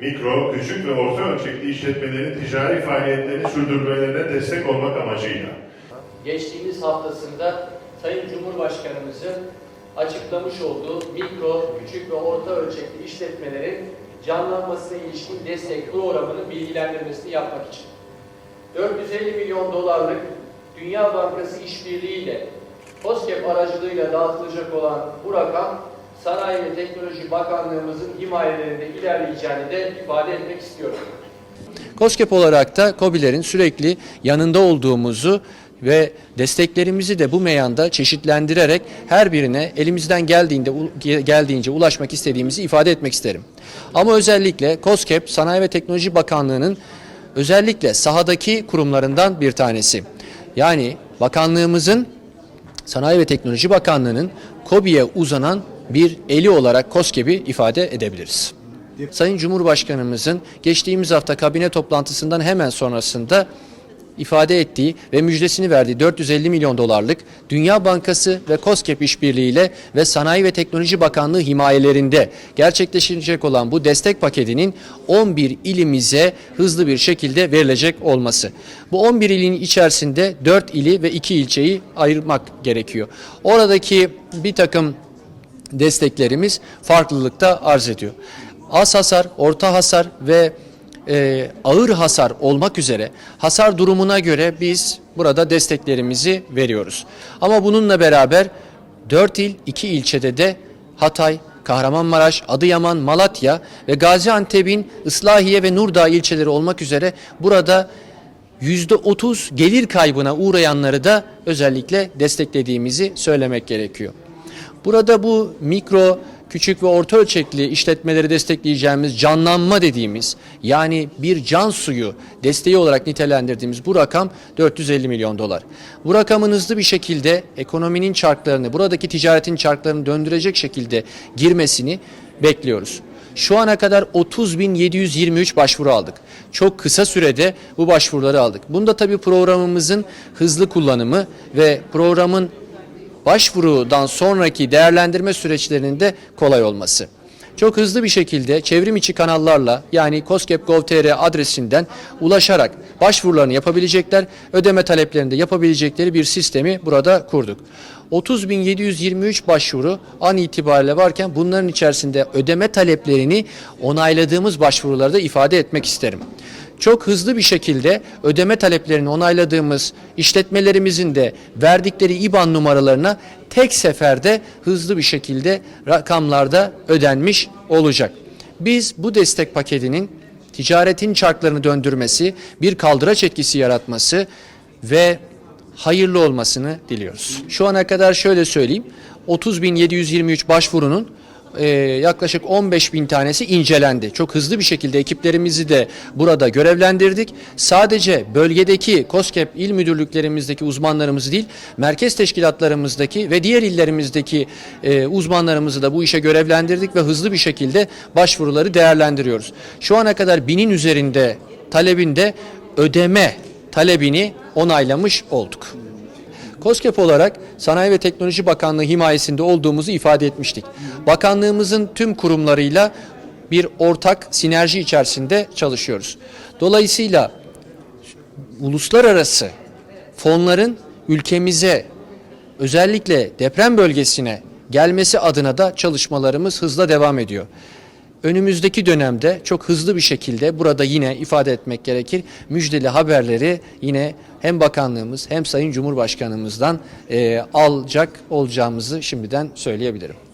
mikro, küçük ve orta ölçekli işletmelerin ticari faaliyetlerini sürdürmelerine destek olmak amacıyla. Geçtiğimiz haftasında Sayın Cumhurbaşkanımızın açıklamış olduğu mikro, küçük ve orta ölçekli işletmelerin canlanmasına ilişkin destek programının bilgilendirmesini yapmak için. 450 milyon dolarlık Dünya Bankası işbirliğiyle COSGAP aracılığıyla dağıtılacak olan bu rakam Sanayi ve Teknoloji Bakanlığımızın himayelerinde ilerleyeceğini de ifade etmek istiyorum. COSGAP olarak da COBİ'lerin sürekli yanında olduğumuzu ve desteklerimizi de bu meyanda çeşitlendirerek her birine elimizden geldiğinde geldiğince ulaşmak istediğimizi ifade etmek isterim. Ama özellikle COSGAP Sanayi ve Teknoloji Bakanlığı'nın özellikle sahadaki kurumlarından bir tanesi. Yani bakanlığımızın Sanayi ve Teknoloji Bakanlığı'nın COBİ'ye uzanan bir eli olarak COSGAP'i ifade edebiliriz. Sayın Cumhurbaşkanımızın geçtiğimiz hafta kabine toplantısından hemen sonrasında ifade ettiği ve müjdesini verdiği 450 milyon dolarlık Dünya Bankası ve COSGAP işbirliğiyle ve Sanayi ve Teknoloji Bakanlığı himayelerinde gerçekleşecek olan bu destek paketinin 11 ilimize hızlı bir şekilde verilecek olması. Bu 11 ilin içerisinde 4 ili ve 2 ilçeyi ayırmak gerekiyor. Oradaki bir takım desteklerimiz farklılıkta arz ediyor. Az hasar, orta hasar ve e, ağır hasar olmak üzere hasar durumuna göre biz burada desteklerimizi veriyoruz. Ama bununla beraber 4 il, 2 ilçede de Hatay, Kahramanmaraş, Adıyaman, Malatya ve Gaziantep'in Islahiye ve Nurdağ ilçeleri olmak üzere burada %30 gelir kaybına uğrayanları da özellikle desteklediğimizi söylemek gerekiyor. Burada bu mikro, küçük ve orta ölçekli işletmeleri destekleyeceğimiz canlanma dediğimiz yani bir can suyu desteği olarak nitelendirdiğimiz bu rakam 450 milyon dolar. Bu rakamın hızlı bir şekilde ekonominin çarklarını, buradaki ticaretin çarklarını döndürecek şekilde girmesini bekliyoruz. Şu ana kadar 30.723 başvuru aldık. Çok kısa sürede bu başvuruları aldık. Bunda tabii programımızın hızlı kullanımı ve programın başvurudan sonraki değerlendirme süreçlerinin de kolay olması. Çok hızlı bir şekilde çevrim içi kanallarla yani COSGAP.gov.tr adresinden ulaşarak başvurularını yapabilecekler, ödeme taleplerini de yapabilecekleri bir sistemi burada kurduk. 30.723 başvuru an itibariyle varken bunların içerisinde ödeme taleplerini onayladığımız başvuruları da ifade etmek isterim çok hızlı bir şekilde ödeme taleplerini onayladığımız işletmelerimizin de verdikleri IBAN numaralarına tek seferde hızlı bir şekilde rakamlarda ödenmiş olacak. Biz bu destek paketinin ticaretin çarklarını döndürmesi, bir kaldıraç etkisi yaratması ve hayırlı olmasını diliyoruz. Şu ana kadar şöyle söyleyeyim. 30.723 başvurunun e, yaklaşık 15 bin tanesi incelendi. Çok hızlı bir şekilde ekiplerimizi de burada görevlendirdik. Sadece bölgedeki COSGAP il müdürlüklerimizdeki uzmanlarımızı değil, merkez teşkilatlarımızdaki ve diğer illerimizdeki e, uzmanlarımızı da bu işe görevlendirdik ve hızlı bir şekilde başvuruları değerlendiriyoruz. Şu ana kadar binin üzerinde talebinde ödeme talebini onaylamış olduk. COSGAP olarak Sanayi ve Teknoloji Bakanlığı himayesinde olduğumuzu ifade etmiştik. Bakanlığımızın tüm kurumlarıyla bir ortak sinerji içerisinde çalışıyoruz. Dolayısıyla uluslararası fonların ülkemize özellikle deprem bölgesine gelmesi adına da çalışmalarımız hızla devam ediyor. Önümüzdeki dönemde çok hızlı bir şekilde burada yine ifade etmek gerekir. Müjdeli haberleri yine hem bakanlığımız hem Sayın Cumhurbaşkanımızdan e, alacak olacağımızı şimdiden söyleyebilirim.